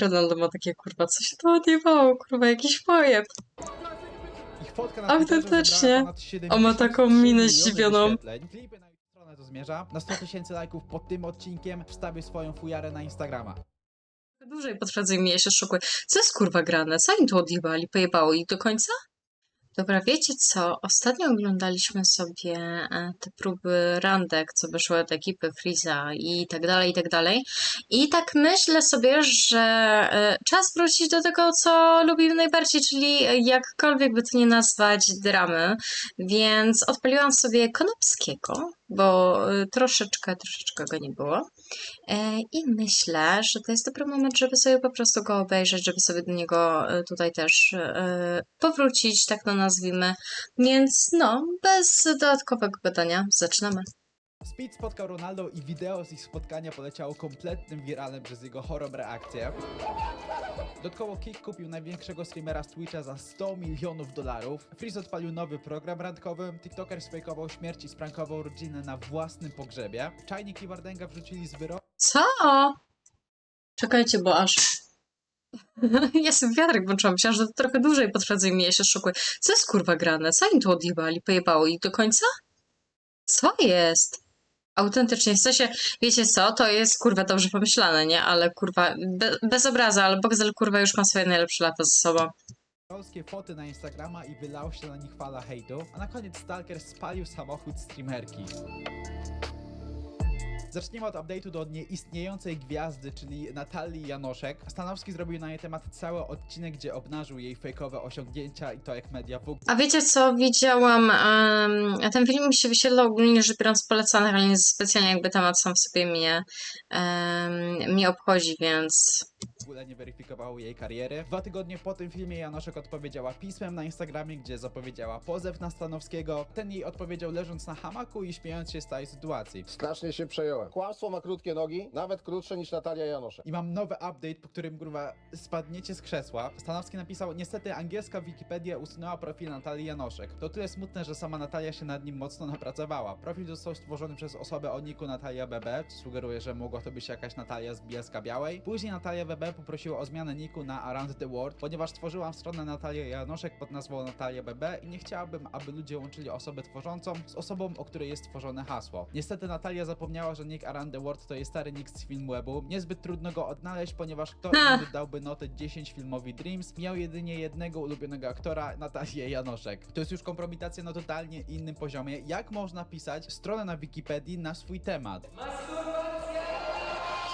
Ronaldo ma takie kurwa, co się to odjebało, kurwa, jakiś pojet. Ich fotka na Autentycznie. Twitterze zebrała ponad 73 On ma taką minę miliony zdziwioną. wyświetleń. Klipy na ich stronę to zmierza. Na 100 tysięcy lajków pod tym odcinkiem wstawię swoją fujarę na Instagrama. Dłużej potrwa mnie się szokuje. Co jest kurwa grane? Co im tu odjebali? Pojebało ich do końca? Dobra, wiecie co? Ostatnio oglądaliśmy sobie e, te próby randek, co wyszły od ekipy Freeza i tak dalej, i tak dalej. I tak myślę sobie, że e, czas wrócić do tego, co lubimy najbardziej, czyli jakkolwiek by to nie nazwać dramy. Więc odpaliłam sobie Konopskiego, bo e, troszeczkę, troszeczkę go nie było. E, I myślę, że to jest dobry moment, żeby sobie po prostu go obejrzeć, żeby sobie do niego e, tutaj też e, powrócić, tak to nazwijmy. Więc no, bez dodatkowego gadania, zaczynamy. Speed spotkał Ronaldo i wideo z ich spotkania poleciało kompletnym wiralem przez jego chorą reakcję. Dodatkowo Kick kupił największego streamera z Twitcha za 100 milionów dolarów. Freeze odpalił nowy program randkowy. TikToker sfejkował śmierć i sprankował rodzinę na własnym pogrzebie. Czajnik i Wardenga wrzucili z wyroku. Co? Czekajcie, bo aż... Ja sobie wiatrek włączyłam, myślałam, że to trochę dłużej potrwa, zanim ja się szokuję. Co jest kurwa grane? Co im tu odjebali? Pojebało ich do końca? Co jest? Autentycznie, w sensie, wiecie co, to jest kurwa dobrze pomyślane, nie? Ale kurwa, be, bez obrazu, ale Boxel kurwa już ma swoje najlepsze lata ze sobą. Polskie foty na Instagrama i wylał się na nich fala hejtu, a na koniec Stalker spalił samochód streamerki. Zacznijmy od update'u do nieistniejącej gwiazdy, czyli Natalii Janoszek. Stanowski zrobił na jej temat cały odcinek, gdzie obnażył jej fejkowe osiągnięcia i to jak media w A wiecie co, widziałam, um, ten film mi się wyświetlał ogólnie rzecz biorąc polecanych, ale nie specjalnie jakby temat sam w sobie mnie, um, mnie obchodzi, więc ogóle nie weryfikowało jej kariery. Dwa tygodnie po tym filmie Janoszek odpowiedziała pismem na Instagramie, gdzie zapowiedziała pozew na Stanowskiego. Ten jej odpowiedział leżąc na hamaku i śmiejąc się z tej sytuacji. Strasznie się przejąłem. Kłamstwo ma krótkie nogi, nawet krótsze niż Natalia Janoszek. I mam nowy update, po którym kurwa spadniecie z krzesła. Stanowski napisał, niestety angielska Wikipedia usunęła profil Natalii Janoszek. To tyle smutne, że sama Natalia się nad nim mocno napracowała. Profil został stworzony przez osobę o niku Natalia BB, sugeruje, że mogła to być jakaś Natalia z Bielska Białej. Później Natalia BB poprosiła o zmianę niku na Around the World, ponieważ tworzyłam stronę Natalia Janoszek pod nazwą Natalia BB i nie chciałabym, aby ludzie łączyli osobę tworzącą z osobą, o której jest tworzone hasło. Niestety Natalia zapomniała, że nick Around the World to jest stary nick z Filmwebu. Niezbyt trudno go odnaleźć, ponieważ kto inny dałby notę 10 filmowi Dreams, miał jedynie jednego ulubionego aktora, Natalię Janoszek. To jest już kompromitacja na totalnie innym poziomie. Jak można pisać stronę na Wikipedii na swój temat?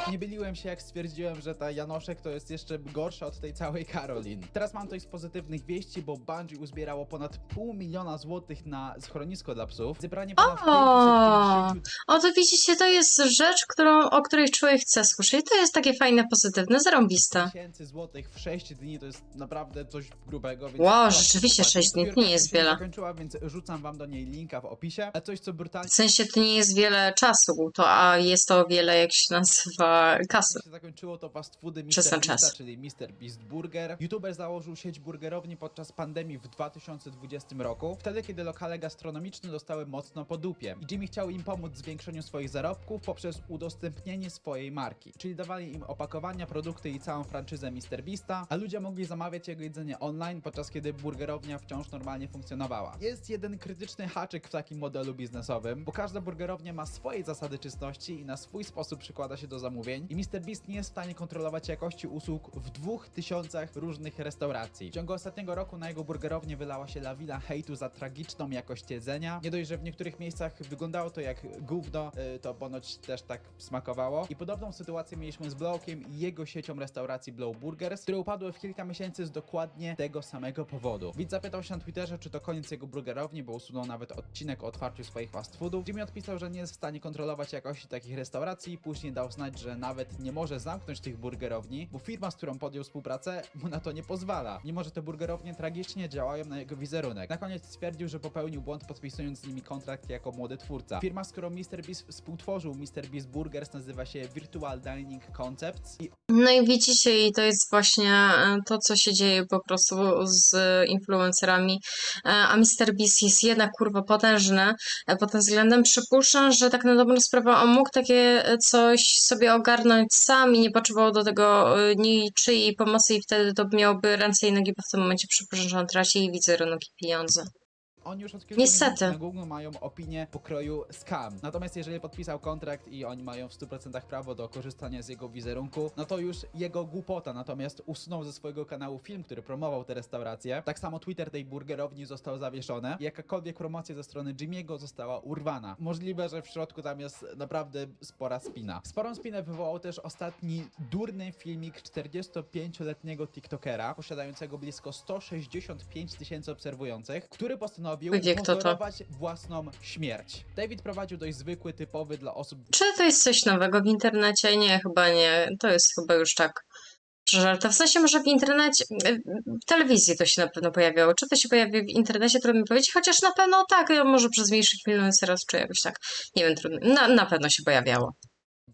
Nie byliłem się, jak stwierdziłem, że ta Janoszek to jest jeszcze gorsza od tej całej Karolin. Teraz mam coś z pozytywnych wieści, bo Bungie uzbierało ponad pół miliona złotych na schronisko dla psów. Zebranie ponad O! 550 o to widzicie, to jest rzecz, którą, o której człowiek chce słyszeć. To jest takie fajne, pozytywne, zarąbiste. tysięcy złotych w 6 dni to jest naprawdę coś grubego. Więc Wow, rzeczywiście sześć dni to Zbiórka nie jest się wiele. zakończyła, więc rzucam wam do niej linka w opisie. A coś, co brutalnie W sensie to nie jest wiele czasu, to, a jest to wiele, jak się nazywa, kasy. się zakończyło to fast foody Przez Mr. Beasta, czas. czyli Mr. Beast Burger. YouTuber założył sieć burgerowni podczas pandemii w 2020 roku, wtedy kiedy lokale gastronomiczne dostały mocno po dupie. I Jimmy chciał im pomóc w zwiększeniu swoich zarobków poprzez udostępnienie swojej marki. Czyli dawali im opakowania, produkty i całą franczyzę Mr. Beasta, a ludzie mogli zamawiać jego jedzenie online, podczas kiedy burgerownia wciąż normalnie funkcjonowała. Jest jeden krytyczny haczyk w takim modelu biznesowym, bo każda burgerownia ma swoje zasady czystości i na swój sposób przykłada się do zamówień i Mr. Beast nie jest w stanie kontrolować jakości usług w dwóch tysiącach różnych restauracji. W ciągu ostatniego roku na jego burgerownię wylała się lawina hejtu za tragiczną jakość jedzenia. Nie dość, że w niektórych miejscach wyglądało to jak gówno, y, to ponoć też tak smakowało. I podobną sytuację mieliśmy z Blowkiem i jego siecią restauracji Blow Burgers, które upadły w kilka miesięcy z dokładnie tego samego powodu. Widz zapytał się na Twitterze, czy to koniec jego burgerowni, bo usunął nawet odcinek o otwarciu swoich fast foodów. Jimmy odpisał, że nie jest w stanie kontrolować jakości takich restauracji, później dał znać, że nawet nie może zamknąć tych burgerowni, bo firma, z którą podjął współpracę, mu na to nie pozwala. Mimo, że te burgerownie tragicznie działają na jego wizerunek. Na koniec stwierdził, że popełnił błąd podpisując z nimi kontrakt jako młody twórca. Firma, z którą Mr. Beast współtworzył Mr. Beast Burgers nazywa się Virtual Dining Concepts i No i widzicie, i to jest właśnie e, to, co się dzieje po prostu z influencerami. E, A Mr. Beast jest jednak kurwa potężny e, pod tym względem. Przypuszczam, że tak na dobrą sprawę on mógł takie coś sobie ogarnąć sam i nie potrzebował do tego y, niczyjej pomocy i wtedy to miałby ręce i nogi, bo w tym momencie przypuszczam, że on traci i wizerunek i pieniądze. Oni już od kilku Niestety. miesięcy na Google mają opinię pokroju scam. Natomiast jeżeli podpisał kontrakt i oni mają w 100% prawo do korzystania z jego wizerunku, no to już jego głupota. Natomiast usunął ze swojego kanału film, który promował te restauracje. Tak samo Twitter tej burgerowni został zawieszony. Jakakolwiek promocja ze strony Jimmy'ego została urwana. Możliwe, że w środku tam jest naprawdę spora spina. Sporą spinę wywołał też ostatni durny filmik 45-letniego TikTokera, posiadającego blisko 165 tysięcy obserwujących, który postanowił Wie, kto to. własną śmierć. David prowadził dość zwykły, typowy dla osób Czy to jest coś nowego w internecie? Nie, chyba nie. To jest chyba już tak żarta. W sensie może w internecie, w telewizji to się na pewno pojawiało. Czy to się pojawi w internecie, trudno mi powiedzieć, chociaż na pewno tak, może przez mniejszych influencerów, czy jakoś tak. Nie wiem, trudno. Na, na pewno się pojawiało.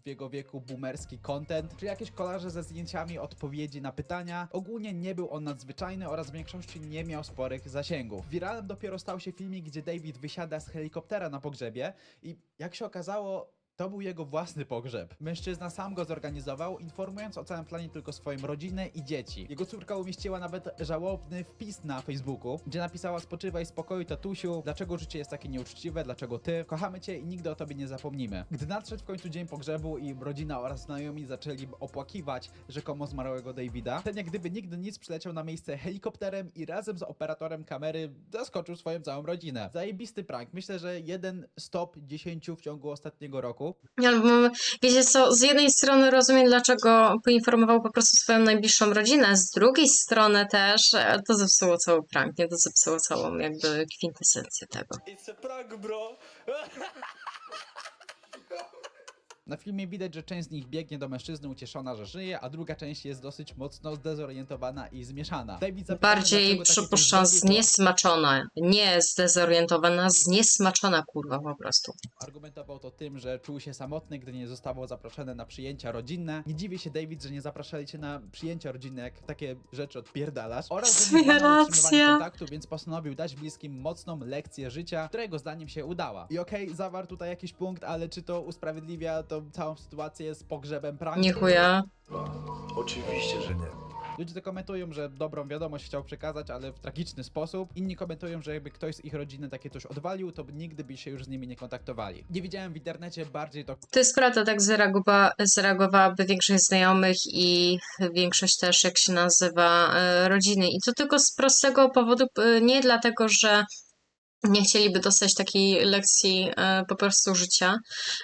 W jego wieku boomerski content, czy jakieś kolaże ze zdjęciami odpowiedzi na pytania. Ogólnie nie był on nadzwyczajny oraz w większości nie miał sporych zasięgów. Wiralem dopiero stał się filmik, gdzie David wysiada z helikoptera na pogrzebie i jak się okazało, to był jego własny pogrzeb. Mężczyzna sam go zorganizował, informując o całym planie tylko swoją rodzinę i dzieci. Jego córka umieściła nawet żałobny wpis na Facebooku, gdzie napisała spoczywaj spokoju tatusiu, dlaczego życie jest takie nieuczciwe, dlaczego ty, kochamy cię i nigdy o tobie nie zapomnimy. Gdy nadszedł w końcu dzień pogrzebu i rodzina oraz znajomi zaczęli opłakiwać rzekomo zmarłego Davida, ten jak gdyby nigdy nic przyleciał na miejsce helikopterem i razem z operatorem kamery zaskoczył swoją całą rodzinę. Zajebisty prank. Myślę, że jeden stop 10 w ciągu ostatniego roku. Mamy- wiecie co, z jednej strony rozumiem, dlaczego poinformował po prostu swoją najbliższą rodzinę, z drugiej strony też e, to zepsuło cały prank, nie? To zepsuło całą jakby kwintesencję tego. It's a prank, bro. Na filmie widać, że część z nich biegnie do mężczyzny ucieszona, że żyje, a druga część jest dosyć mocno zdezorientowana i zmieszana. David zapytany, Bardziej dlaczego takie przypuszczam coś zrobił, to zniesmaczona, nie zdezorientowana, zniesmaczona kurwa po prostu. Argumentował to tym, że czuł się samotny, gdy nie zostało zaproszony na przyjęcia rodzinne. Nie dziwi się David, że nie zapraszali cię na przyjęcia rodzinne, jak takie rzeczy odpierdalasz. Oraz, że nie dbano o utrzymywanie racja. kontaktu, więc postanowił dać bliskim mocną lekcję życia, która jego zdaniem się udała. I okej, zawarł tutaj jakiś punkt, ale czy to usprawiedliwia tą całą sytuację z pogrzebem prankiem? Nie chuja. Oczywiście, że nie. Ludzie to komentują, że dobrą wiadomość chciał przekazać, ale w tragiczny sposób. Inni komentują, że jakby ktoś z ich rodziny takie coś odwalił, to nigdy by się już z nimi nie kontaktowali. Nie widziałem w internecie bardziej to To jest prawda, tak zareagowa- zareagowałaby większość znajomych i większość też, jak się nazywa, e, rodziny. I to tylko z prostego powodu, e, nie dlatego, że nie chcieliby dostać takiej lekcji e, po prostu życia,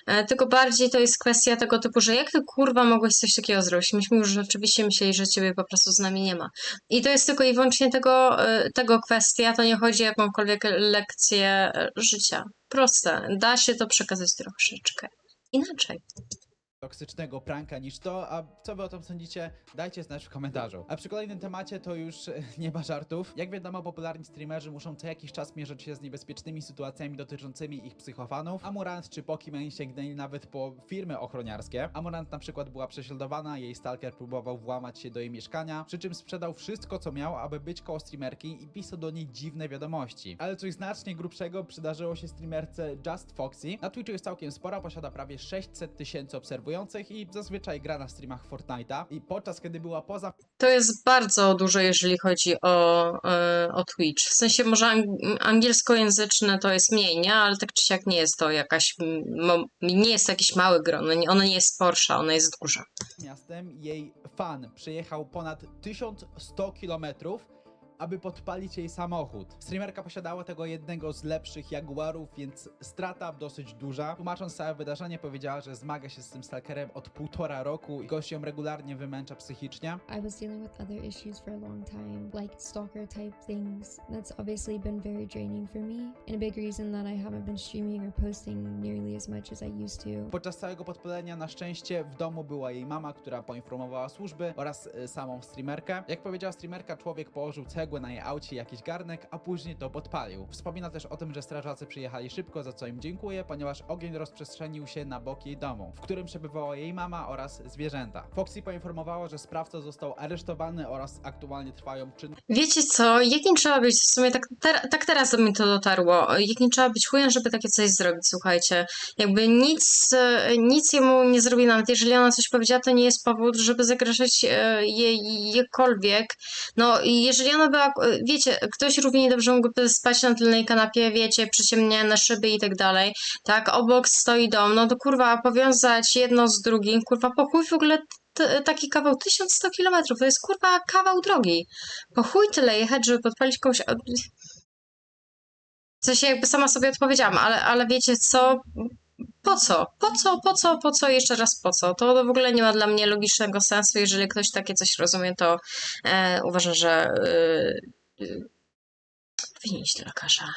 e, tylko bardziej to jest kwestia tego typu, że jak ty kurwa mogłeś coś takiego zrobić? Myśmy już rzeczywiście myśleli, że ciebie po prostu z nami nie ma. I to jest tylko i wyłącznie tego, e, tego kwestia, to nie chodzi o jakąkolwiek lekcję życia. Proste. Da się to przekazać troszeczkę inaczej. Toksycznego pranka niż to, a co wy o tym sądzicie? Dajcie znać w komentarzu. A przy kolejnym temacie to już e, nie ma żartów. Jak wiadomo, popularni streamerzy muszą co jakiś czas mierzyć się z niebezpiecznymi sytuacjami dotyczącymi ich psychofanów. Amurant czy Pokimane sięgnęli nawet po firmy ochroniarskie. Amurant na przykład była prześladowana, jej stalker próbował włamać się do jej mieszkania, przy czym sprzedał wszystko co miał, aby być koło streamerki i pisał do niej dziwne wiadomości. Ale coś znacznie grubszego przydarzyło się streamerce Just Foxy. Na Twitchu jest całkiem spora, posiada prawie 600 tysięcy obserwujących i zazwyczaj gra na streamach Fortnite'a. I podczas kiedy była poza To jest bardzo dużo, jeżeli chodzi o, e, o Twitch. W sensie może ang- angielskojęzyczne to jest mniej, nie? Ale tak czy siak nie jest to jakaś, mo- nie jest jakieś małe grono. nie- Ono nie jest Porsche, ono jest duże. miastem, jej fan przejechał ponad 1100 kilometrów, aby podpalić jej samochód. Streamerka posiadała tego jednego z lepszych Jaguarów, więc strata dosyć duża. Tłumacząc całe wydarzenie, powiedziała, że zmaga się z tym stalkerem od półtora roku i gość ją regularnie wymęcza psychicznie. I was dealing with other issues for a long time, like stalker type things. That's obviously been very draining for me, and a big reason that I haven't been streaming or posting nearly as much as I used to. Podczas całego podpalenia na szczęście w domu była jej mama, która poinformowała służby oraz y, samą streamerkę. Jak powiedziała streamerka, człowiek położył cel cegłę na jej aucie, jakiś garnek, a później to podpalił. Wspomina też o tym, że strażacy przyjechali szybko, za co im dziękuję, ponieważ ogień rozprzestrzenił się na bok jej domu, w którym przebywała jej mama oraz zwierzęta. Foxy poinformowała, że sprawca został aresztowany oraz aktualnie trwają czynności Wiecie co, jakim trzeba być, w sumie tak, ter- tak teraz do mnie to dotarło, jakim trzeba być chujem, żeby takie coś zrobić, słuchajcie. Jakby nic, e, nic jemu nie zrobi, nawet jeżeli ona coś powiedziała, to nie jest powód, żeby zagrażać e, jej jekolwiek. No jeżeli ona e, wiecie, ktoś równie dobrze mógłby spać na tylnej kanapie, wiecie, przyciemniane szyby i tak dalej, tak, obok stoi dom, no to kurwa, powiązać jedno z drugim, kurwa, po chuj w ogóle taki kawał, 1100 kilometrów, to jest kurwa kawał drogi. Po chuj tyle jechać, żeby podpalić od- W sensie jakby sama sobie odpowiedziałam, ale, ale wiecie co? Po co? Po co? Po co? Po co? Jeszcze raz po co? To w ogóle nie ma dla mnie logicznego sensu. Jeżeli ktoś takie coś rozumie, to e, uważam, że e, e, powinien iść do lekarza.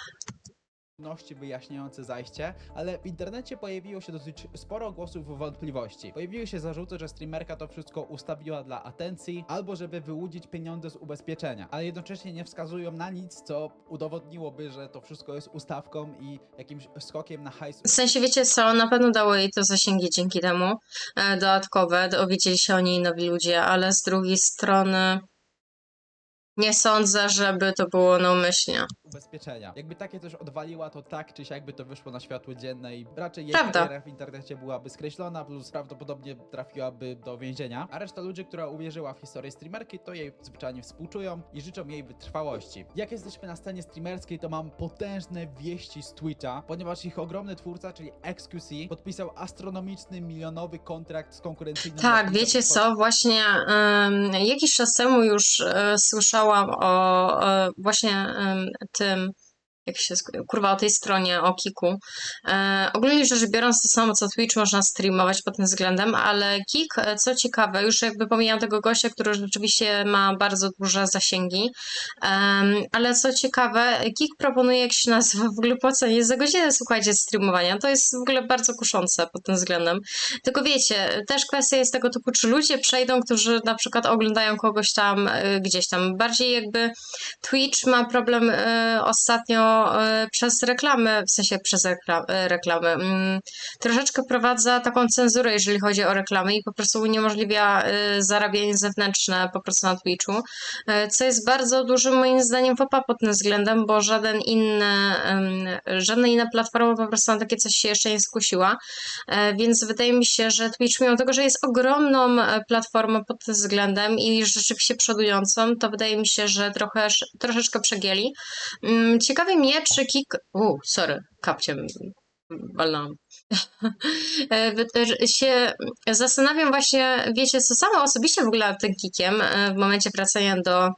Czynności wyjaśniające zajście, ale w internecie pojawiło się dosyć sporo głosów wątpliwości. Pojawiły się zarzuty, że streamerka to wszystko ustawiła dla atencji, albo żeby wyłudzić pieniądze z ubezpieczenia, ale jednocześnie nie wskazują na nic, co udowodniłoby, że to wszystko jest ustawką i jakimś skokiem na hajs W sensie, wiecie co? Na pewno dało jej to zasięgi dzięki temu e, dodatkowe. Dowiedzieli się o niej nowi ludzie, ale z drugiej strony nie sądzę, żeby to było naumyślnie. ubezpieczenia. Jakby takie coś odwaliła, to tak czy siak by to wyszło na światło dzienne i raczej jej Prawda. kariera w internecie byłaby skreślona, plus prawdopodobnie trafiłaby do więzienia. A reszta ludzi, która uwierzyła w historię streamerki, to jej zwyczajnie współczują i życzą jej wytrwałości. Jak jesteśmy na scenie streamerskiej, to mam potężne wieści z Twitcha, ponieważ ich ogromny twórca, czyli XQC, podpisał astronomiczny, milionowy kontrakt z konkurencyjnym... Tak, wiecie co, właśnie em, jakiś czas temu już e, słyszałam o e, właśnie tym, jak się, kurwa, o tej stronie, o Kiku. E, ogólnie rzecz biorąc, to samo co Twitch można streamować pod tym względem, ale Kik, e, co ciekawe, już jakby pomijam tego gościa, który rzeczywiście ma bardzo duże zasięgi, em, ale co ciekawe, Kik proponuje, jak się nazywa, w ogóle płacenie za godzinę, słuchajcie, streamowania. To jest w ogóle bardzo kuszące pod tym względem. Tylko wiecie, też kwestia jest tego typu, czy ludzie przejdą, którzy na przykład oglądają kogoś tam y, gdzieś tam. Bardziej jakby Twitch ma problem y, ostatnio y, przez reklamy, w sensie przez y, reklamy. Mm, troszeczkę prowadza taką cenzurę, jeżeli chodzi o reklamy i po prostu uniemożliwia y, zarabianie zewnętrzne po prostu na Twitchu, co jest bardzo dużym moim zdaniem fopa pod tym względem, bo żaden inny, żadna inna platforma po prostu na takie coś się jeszcze nie skusiła. E, Więc wydaje mi się, że Twitch, mimo tego, że jest ogromną e, platformą pod tym względem i rzeczywiście przodującą, to wydaje mi się, że trochę, troszeczkę przegięli. Mm, Ciekawi mnie, czy Kik... U, sorry, kapciem że się zastanawiam właśnie, wiecie co, sama osobiście w ogóle tym Kikiem e, w momencie wracania do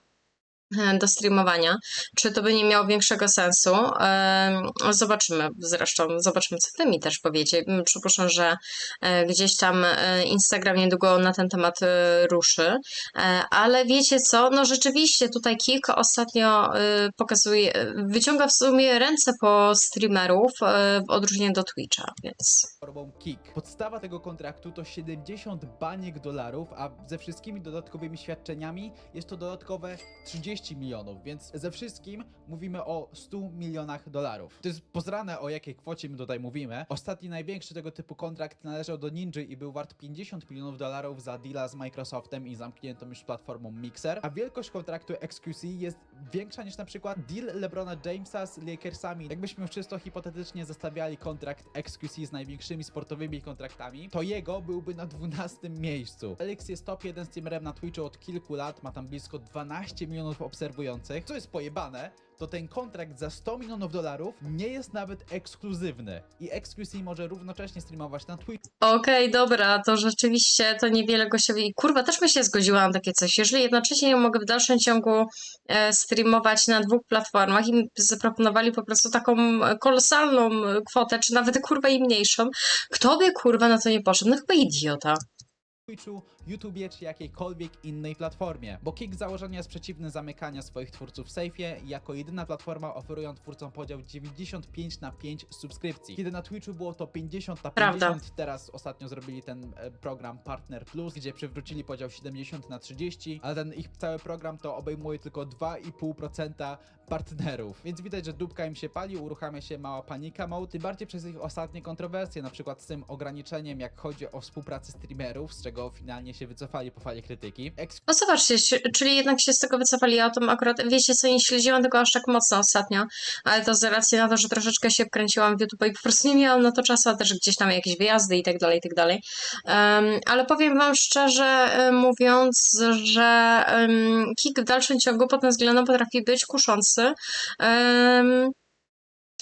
do streamowania. Czy to by nie miało większego sensu? Em, Zobaczymy zresztą, zobaczymy, co wy mi też powiecie. Mm, Przypuszczam, że e, gdzieś tam e, Instagram niedługo na ten temat e, ruszy. E, Ale wiecie co? No rzeczywiście tutaj Kik ostatnio e, pokazuje, e, wyciąga w sumie ręce po streamerów e, w odróżnieniu do Twitcha, więc... KIK. Podstawa tego kontraktu to 70 baniek dolarów, a ze wszystkimi dodatkowymi świadczeniami jest to dodatkowe 30 milionów, więc ze wszystkim mówimy o 100 milionach dolarów. To jest pozrane o jakiej kwocie my tutaj mówimy. Ostatni największy tego typu kontrakt należał do Ninja i był wart 50 milionów dolarów za deala z Microsoftem i zamkniętą już platformą Mixer, a wielkość kontraktu XQC jest większa niż na przykład deal LeBrona Jamesa z Lakersami. Jakbyśmy czysto hipotetycznie zestawiali kontrakt XQC z największymi sportowymi kontraktami, to jego byłby na 12 miejscu. Alex jest top 1 streamerem na Twitchu od kilku lat, ma tam blisko 12 milionów obserwujących. Co jest pojebane, to ten kontrakt za 100 milionów dolarów nie jest nawet ekskluzywny. I XQC może równocześnie streamować na Twitchu Okej, dobra, to rzeczywiście to niewiele gościowi. Kurwa, też bym się zgodziła na takie coś. Jeżeli jednocześnie mogę w dalszym ciągu e, streamować na dwóch platformach i zaproponowali po prostu taką e, kolosalną e, kwotę, czy nawet kurwa i mniejszą, kto by kurwa na to nie poszedł? No chyba idiota. Twitchu, YouTubie czy jakiejkolwiek innej platformie, bo Kick z założenia jest przeciwny zamykania swoich twórców w sejfie i jako jedyna platforma oferują twórcom podział 95 na 5 subskrypcji. Kiedy na Twitchu było to 50 na 50, Prawda. teraz ostatnio zrobili ten e, program Partner Plus, gdzie przywrócili podział 70 na 30, ale ten ich cały program to obejmuje tylko 2,5% partnerów, więc widać, że dupka im się pali, uruchamia się mała panika mode, tym bardziej przez ich ostatnie kontrowersje, na przykład z tym ograniczeniem, jak chodzi o współpracę streamerów, z czego finalnie się wycofali po fali krytyki. Eks No zobaczcie, czyli jednak się z tego wycofali. Ja o tym akurat, wiecie co, nie śledziłam tego aż tak mocno ostatnio, ale to z racji na to, że troszeczkę się wkręciłam w YouTube i po prostu nie miałam na to czasu, a też gdzieś tam jakieś wyjazdy i tak dalej, i tak dalej. Ale powiem wam szczerze e, mówiąc, że um, Kik w dalszym ciągu pod tym względem potrafi być kuszący. Em,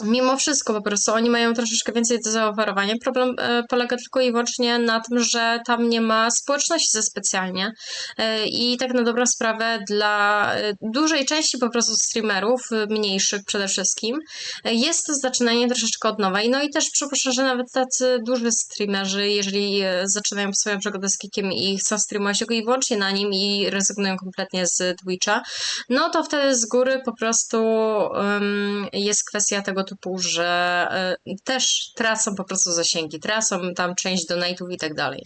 Mimo wszystko, po prostu oni mają troszeczkę więcej do zaoferowania. Problem e, polega tylko i wyłącznie na tym, że tam nie ma społeczności za specjalnie. E, I tak na dobrą sprawę dla e, dużej części po prostu streamerów, mniejszych przede wszystkim, jest to zaczynanie troszeczkę od nowa. No i też przypuszczam, że nawet tacy duży streamerzy, jeżeli zaczynają swoją przygodę z Kikiem i chcą streamować tylko i wyłącznie na nim i rezygnują kompletnie z Twitcha, no to wtedy z góry po prostu em, jest kwestia tego typu, że e, też tracą po prostu zasięgi, tracą tam część donate'ów i tak dalej.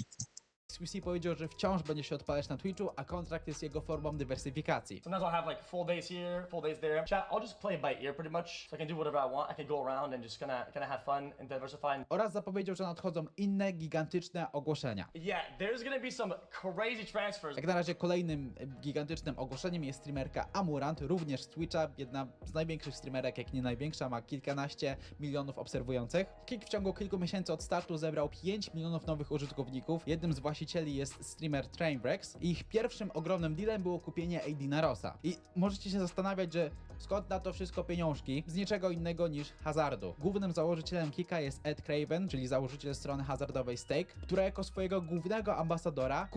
XQC powiedział, że wciąż będzie się odpalać na Twitchu, a kontrakt jest jego formą dywersyfikacji. Sometimes I'll have like full days here, full days there. Chat, I'll just play by ear pretty much, so I can do whatever I want. I can go around and just kind of kind of have fun and diversify. Oraz zapowiedział, że nadchodzą inne gigantyczne ogłoszenia. Yeah, there's gonna be some crazy transfers. Jak na razie kolejnym e, gigantycznym ogłoszeniem jest streamerka Amurant, również z Twitcha, jedna z największych streamerek, jak nie największa, ma kilkanaście milionów obserwujących. Kick w ciągu kilku miesięcy od startu zebrał 5 milionów nowych użytkowników. Jednym z właścicieli jest streamer Trainwrecks ich pierwszym ogromnym dealem było kupienie Aidina Rossa. I możecie się zastanawiać, że skąd na to wszystko pieniążki? Z niczego innego niż hazardu. Głównym założycielem Kika jest Ed Craven, czyli założyciel strony hazardowej Stake, która jako swojego głównego ambasadora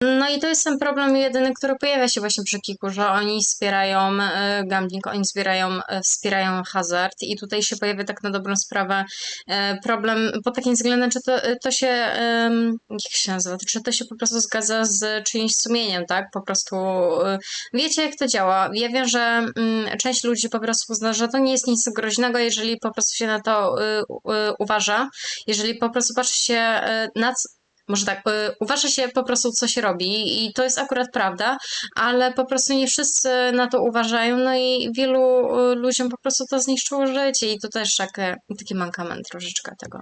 No i to jest ten problem jedyny, który pojawia się właśnie przy Kiku, że oni wspierają e, gambling, oni wspierają, e, wspierają hazard i tutaj się pojawia tak na dobrą sprawę e, problem pod takim względem, czy to, to się, jak się nazywa, czy to się po prostu zgadza z czyimś sumieniem, tak? Po prostu wiecie jak to działa. Ja wiem, że mm, część ludzi po prostu uzna, że to nie jest nic groźnego, jeżeli po prostu się na to uważa, jeżeli po prostu patrzy się na może tak, y, uważa się po prostu, co się robi, i to jest akurat prawda, ale po prostu nie wszyscy na to uważają, no i wielu y, ludziom po prostu to zniszczyło życie, i to też takie, taki mankament troszeczkę tego.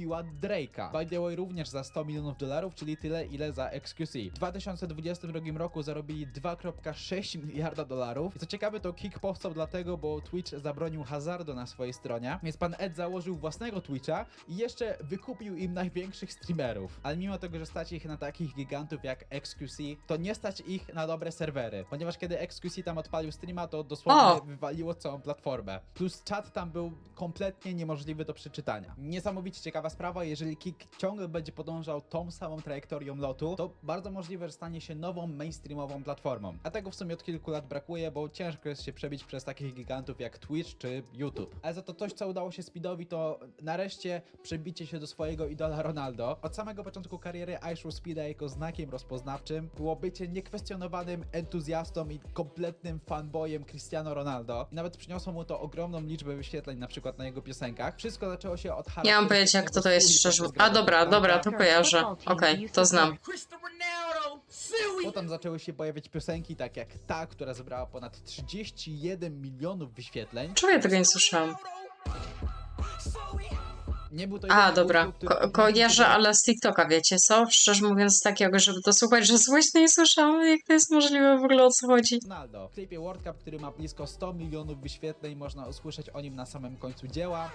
Kupiła Drake'a. By the way, również za 100 milionów dolarów, czyli tyle, ile za XQC. W 2022 roku zarobili 2,6 miliarda dolarów. I co ciekawe, to kick powstał dlatego, bo Twitch zabronił hazardu na swojej stronie, więc pan Ed założył własnego Twitcha i jeszcze wykupił im największych streamerów. Ale mimo tego, że stać ich na takich gigantów jak XQC, to nie stać ich na dobre serwery, ponieważ kiedy XQC tam odpalił streama, to dosłownie O! wywaliło całą platformę. Plus czat tam był kompletnie niemożliwy do przeczytania. Niesamowicie ciekawa sprawa, jeżeli Kik ciągle będzie podążał tą samą trajektorią lotu, to bardzo możliwe, że stanie się nową mainstreamową platformą. A tego w sumie od kilku lat brakuje, bo ciężko jest się przebić przez takich gigantów jak Twitch czy YouTube. Ale za to coś, co udało się Speedowi, to nareszcie przebicie się do swojego idola Ronaldo. Od samego początku kariery iShow Speeda jako znakiem rozpoznawczym było bycie niekwestionowanym entuzjastą i kompletnym fanboyem Cristiano Ronaldo. I nawet przyniosło mu to ogromną liczbę wyświetleń, na przykład na jego piosenkach. Wszystko zaczęło się od Nie mam pojęcia, kto to jest szczerze. A dobra, dobra, to kojarzę. Okej, to znam. Potem zaczęły się pojawiać piosenki, tak jak ta, która zebrała ponad 31 milionów wyświetleń. Czemu ja tego nie słyszałam? Nie był to A, dobra, utwór, który- Ko kojarzę, ale z TikToka, wiecie co? Szczerze mówiąc, takiego, żeby to słuchać, że głośno nie słyszałam, jak to jest możliwe w ogóle, o co chodzi. Ronaldo. W klipie World Cup, który ma blisko 100 milionów wyświetleń, można usłyszeć o nim na samym końcu dzieła.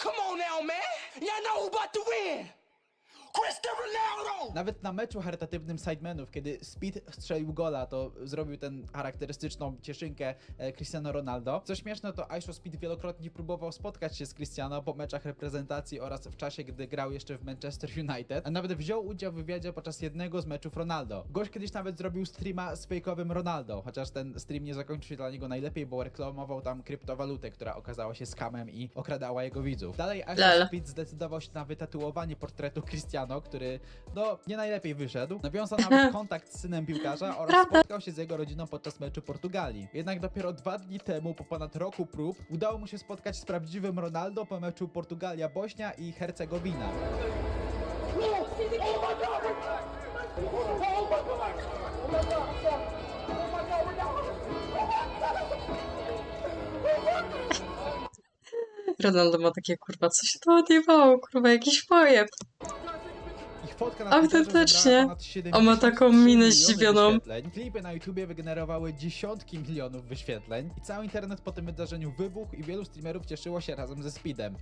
Come on now, man. Y'all know who about to win. Cristiano Ronaldo. Nawet na meczu charytatywnym Sidemenów, kiedy Speed strzelił gola, to zrobił ten charakterystyczną cieszynkę e, Cristiano Ronaldo. Co śmieszne, to Aisho Speed wielokrotnie próbował spotkać się z Cristiano po meczach reprezentacji oraz w czasie, gdy grał jeszcze w Manchester United, a nawet wziął udział w wywiadzie podczas jednego z meczów Ronaldo. Gość kiedyś nawet zrobił streama z fejkowym Ronaldo, chociaż ten stream nie zakończył się dla niego najlepiej, bo reklamował tam kryptowalutę, która okazała się skamem i okradała jego widzów. Dalej Aisho. Speed zdecydował się na wytatuowanie portretu Cristiano Cristiano, który no nie najlepiej wyszedł. Nawiązał nawet kontakt z synem piłkarza oraz Prawda. spotkał się z jego rodziną podczas meczu Portugalii. Jednak dopiero dwa dni temu, po ponad roku prób, udało mu się spotkać z prawdziwym Ronaldo po meczu Portugalia-Bośnia i Hercegowina. Ronaldo ma takie, kurwa, co się to odjebało, kurwa, jakiś pojeb. Fotka na Autentycznie. Twitterze zebrała ponad 73 On ma taką minę zdziwioną. wyświetleń. Klipy na YouTubie wygenerowały dziesiątki milionów wyświetleń i cały internet po tym wydarzeniu wybuchł i wielu streamerów cieszyło się razem ze Speedem.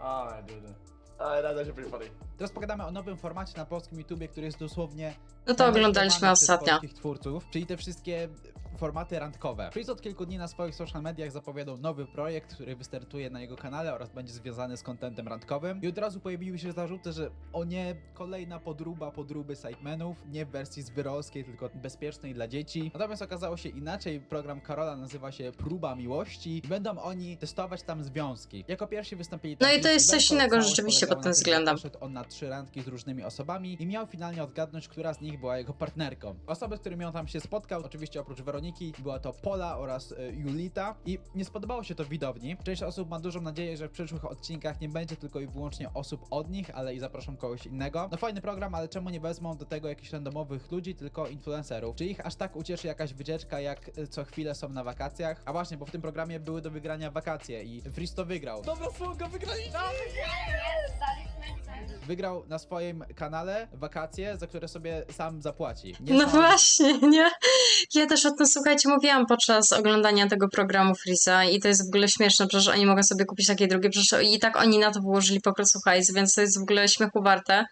Alright, that's actually pretty funny. Teraz pogadamy o nowym formacie na polskim YouTubie, który jest dosłownie No to oglądaliśmy przez ostatnio. polskich twórców, czyli te wszystkie formaty randkowe. Chris od kilku dni na swoich social mediach zapowiadał nowy projekt, który wystartuje na jego kanale oraz będzie związany z kontentem randkowym. I od razu pojawiły się zarzuty, że o nie, kolejna podruba podruby sidemenów, nie w wersji zwyrolskiej, tylko bezpiecznej dla dzieci. Natomiast okazało się inaczej, program Karola nazywa się Próba Miłości i będą oni testować tam związki. Jako pierwsi wystąpili No i to jest coś innego rzeczywiście pod tym względem. Poszedł on na trzy randki z różnymi osobami i miał finalnie odgadnąć, która z nich była jego partnerką. Osoby, z którymi on tam się spotkał, oczywiście oprócz Weroniki, była to Pola oraz e, Julita i nie spodobało się to widowni. Część osób ma dużą nadzieję, że w przyszłych odcinkach nie będzie tylko i wyłącznie osób od nich, ale i zaproszą kogoś innego. No fajny program, ale czemu nie wezmą do tego jakichś randomowych ludzi, tylko influencerów? Czy ich aż tak ucieszy jakaś wycieczka, jak e, co chwilę są na wakacjach? A właśnie, bo w tym programie były do wygrania wakacje i Fris to wygrał. Dobra, słowo, wygraliśmy! wygrał na swoim kanale wakacje, za które sobie sam zapłaci. Nie No sam- właśnie, nie? Ja też o tym, słuchajcie, mówiłam podczas oglądania tego programu Freeza i to jest w ogóle śmieszne, przecież oni mogą sobie kupić takie drugie, przecież i tak oni na to wyłożyli po prostu hajs, więc to jest w ogóle śmiechu warte,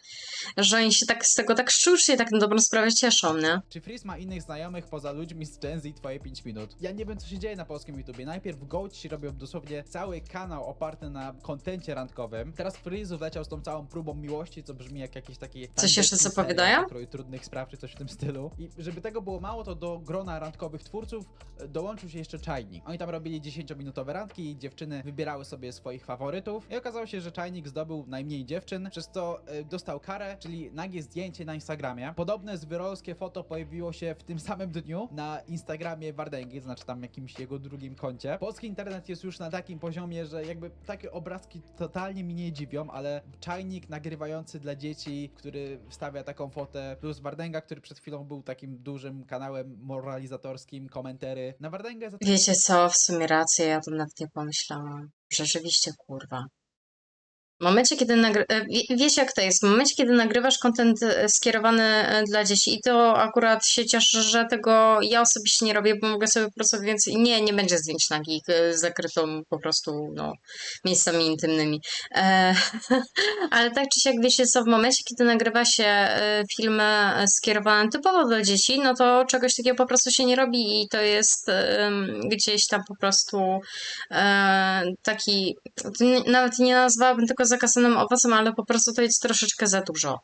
że oni się tak z tego tak sztucznie, tak na dobrą sprawę cieszą, nie? Czy Freeze ma innych znajomych poza ludźmi z Gen Z twoje 5 minut? Ja nie wiem, co się dzieje na polskim YouTubie. Najpierw Goatsi robią dosłownie cały kanał oparty na kontencie randkowym. Teraz Freeze wleciał z tą całą próbą miłości, co brzmi jak jakiś taki... Coś jeszcze zapowiadają? trudnych spraw, czy coś w tym stylu. I żeby tego było mało, to do grona randkowych twórców e, dołączył się jeszcze Czajnik. Oni tam robili 10-minutowe randki i dziewczyny wybierały sobie swoich faworytów. I okazało się, że Czajnik zdobył najmniej dziewczyn, przez to e, dostał karę, czyli nagie zdjęcie na Instagramie. Podobne zwyrolskie foto pojawiło się w tym samym dniu na Instagramie Wardęgi, znaczy tam jakimś jego drugim koncie. Polski internet jest już na takim poziomie, że jakby takie obrazki totalnie mi nie dziwią, ale Czajnik nagrywający dla dzieci, który wstawia taką fotę, plus Wardęga, który przed chwilą był takim dużym kanałem moralizatorskim, komentary. Na Wardęgę Wiecie co, w sumie rację, ja to nawet nie pomyślałam. Rzeczywiście, kurwa. W momencie, kiedy nagry... e, wie- wiecie jak to jest, w momencie, kiedy nagrywasz content e, skierowany e, dla dzieci i to akurat się cieszę, że tego ja osobiście nie robię, bo mogę sobie po prostu więcej, nie, nie będzie zdjęć nagich z zakrytą po prostu, no, miejscami intymnymi. E, ale tak czy siak, wiecie co, w momencie, kiedy nagrywa się filmy skierowane typowo do dzieci, no to czegoś takiego po prostu się nie robi i to jest em, gdzieś tam po prostu e, taki, nawet nie nazwałabym tego zakazanym owocem, ale po prostu to jest troszeczkę za dużo.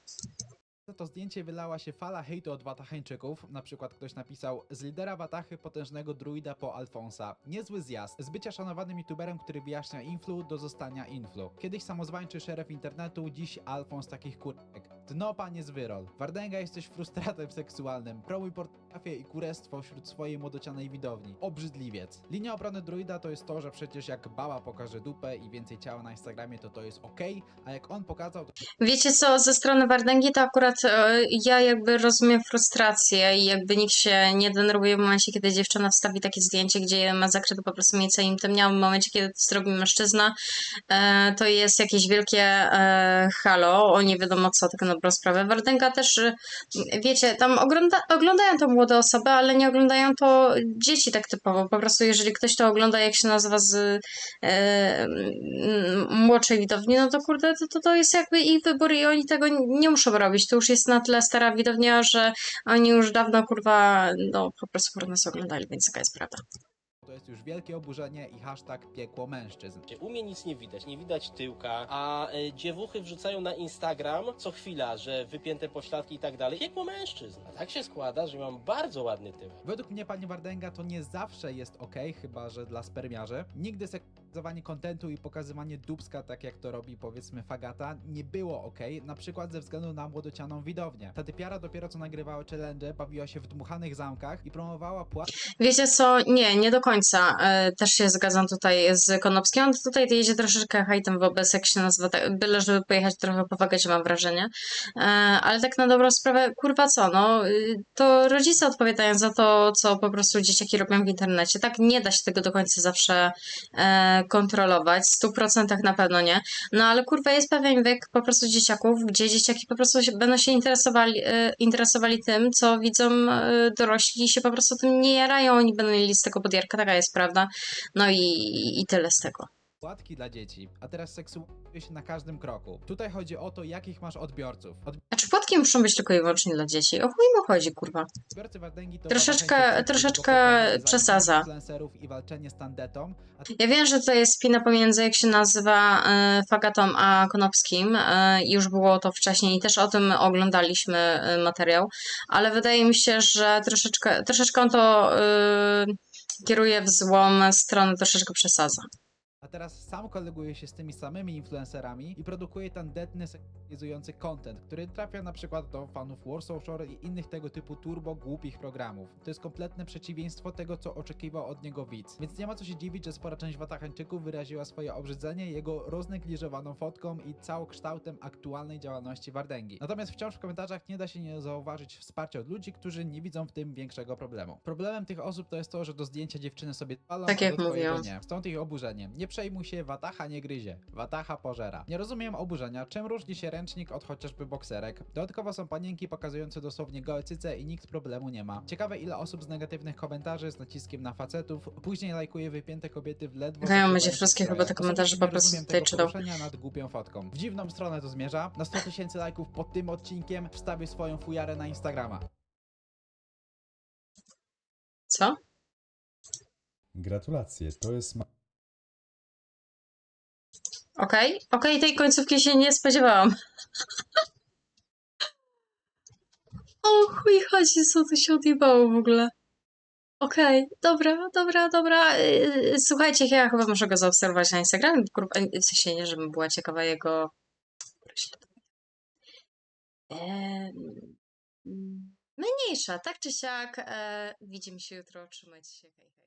Za to zdjęcie wylała się fala hejtu od Watachańczyków. Na przykład ktoś napisał z lidera Watachy potężnego druida po Alfonsa. Niezły zjazd. Z bycia szanowanym youtuberem, który wyjaśnia influ, do zostania influ. Kiedyś samozwańczy szeref internetu, dziś Alfons takich kurek. Dno panie zwyrol. Wardęga jesteś frustratem seksualnym. Promuj pornografię i kurestwo wśród swojej młodocianej widowni. Obrzydliwiec. Linia obrony druida to jest to, że przecież jak baba pokaże dupę i więcej ciała na Instagramie, to to jest okej, a jak on pokazał, to Wiecie co, ze strony Wardęgi to akurat e, ja jakby rozumiem frustrację i jakby nikt się nie denerwuje w momencie, kiedy dziewczyna wstawi takie zdjęcie, gdzie ma zakryte po prostu miejsce intymnie, a w momencie, kiedy to zrobi mężczyzna, e, to jest jakieś wielkie e, halo, o nie wiadomo co, tak na dobrą sprawę. Wardęga też, e, wiecie, tam ogląda, oglądają to młode osoby, ale nie oglądają to dzieci tak typowo. Po prostu jeżeli ktoś to ogląda, jak się nazywa z e, młodszej widowni, no to kurde, to, to, to jest jakby ich wybór i oni tego nie muszą robić. To już jest na tyle stara widownia, że oni już dawno kurwa, no po prostu nas oglądali, więc taka jest prawda. To jest już wielkie oburzenie i hashtag piekło mężczyzn. U mnie nic nie widać, nie widać tyłka, a y, dziewuchy wrzucają na Instagram co chwila, że wypięte pośladki i tak dalej. Piekło mężczyzn. A tak się składa, że mam bardzo ładny tył. Według mnie, panie Wardęga, to nie zawsze jest ok, chyba że dla spermiarzy. Nigdy sek Realizowanie kontentu i pokazywanie dubska, tak jak to robi powiedzmy Fagata, nie było ok, na przykład ze względu na młodocianą widownię. Ta typiara dopiero co nagrywała challenge, bawiła się w dmuchanych zamkach i promowała płatne Wiecie co? Nie, nie do końca. E, Też się zgadzam tutaj z Konopskim. On tutaj jedzie troszeczkę hejtem wobec, jak się nazywa, tak, byle żeby pojechać trochę powagać, mam wrażenie. E, Ale tak na dobrą sprawę, kurwa co, no, y, to rodzice odpowiadają za to, co po prostu dzieciaki robią w internecie. Tak, nie da się tego do końca zawsze e, kontrolować, w stu procentach na pewno nie. No ale kurwa jest pewien wiek po prostu dzieciaków, gdzie dzieciaki po prostu się, będą się interesowali, interesowali tym, co widzą dorośli i się po prostu tym nie jarają, oni będą mieli z tego podjarka, taka jest prawda. No i, i tyle z tego. płatki dla dzieci, a teraz seksualizuje się na każdym kroku. Tutaj chodzi o to, jakich masz odbiorców. A czy płatki muszą być tylko i wyłącznie dla dzieci? O chuj mu chodzi, kurwa. Odbiorcy Wardęgi to Troszeczkę- troszeczkę przesadza. influencerów i walczenie z tandetą, a Ja wiem, że tutaj jest spina pomiędzy, jak się nazywa, e, Fagatą a Konopskim. E, już było to wcześniej i też o tym oglądaliśmy e, materiał, ale wydaje mi się, że troszeczkę, troszeczkę on to e, kieruje w złą stronę, troszeczkę przesadza. A teraz sam koleguje się z tymi samymi influencerami i produkuje tandetny, seksualizujący content, który trafia na przykład do fanów Warsaw Shore i innych tego typu turbo głupich programów. To jest kompletne przeciwieństwo tego, co oczekiwał od niego widz. Więc nie ma co się dziwić, że spora część Watachańczyków wyraziła swoje obrzydzenie jego roznegliżowaną fotką i całokształtem aktualnej działalności Wardęgi. Natomiast wciąż w komentarzach nie da się nie zauważyć wsparcia od ludzi, którzy nie widzą w tym większego problemu. Problemem tych osób to jest to, że do zdjęcia dziewczyny sobie palą, Tak jak do mówiłam. nie. Stąd ich oburzenie. Nie przejmuj się, Watacha nie gryzie. Watacha pożera. Nie rozumiem oburzenia, czym różni się ręcznik od chociażby bokserek. Dodatkowo są panienki pokazujące dosłownie gołe cyce i nikt problemu nie ma. Ciekawe ile osób z negatywnych komentarzy z naciskiem na facetów później lajkuje wypięte kobiety w ledwo... Znajomy zakrywających Dziewczowski chyba te komentarze po prostu tutaj tego czytał. nad głupią fotką. W dziwną stronę to zmierza. Na 100 tysięcy lajków pod tym odcinkiem wstawię swoją fujarę na Instagrama. Co? Gratulacje, to jest Okej, okej, tej końcówki się nie spodziewałam. o chuj chodzi, co tu się odjebało w ogóle. Okej, dobra, dobra, dobra. Yy, Słuchajcie, ja chyba muszę go zaobserwować na Instagramie, kurwa, w sensie nie, żebym była ciekawa jego Mniejsza, tak czy siak. E, widzimy się jutro, trzymajcie się, hej, hej.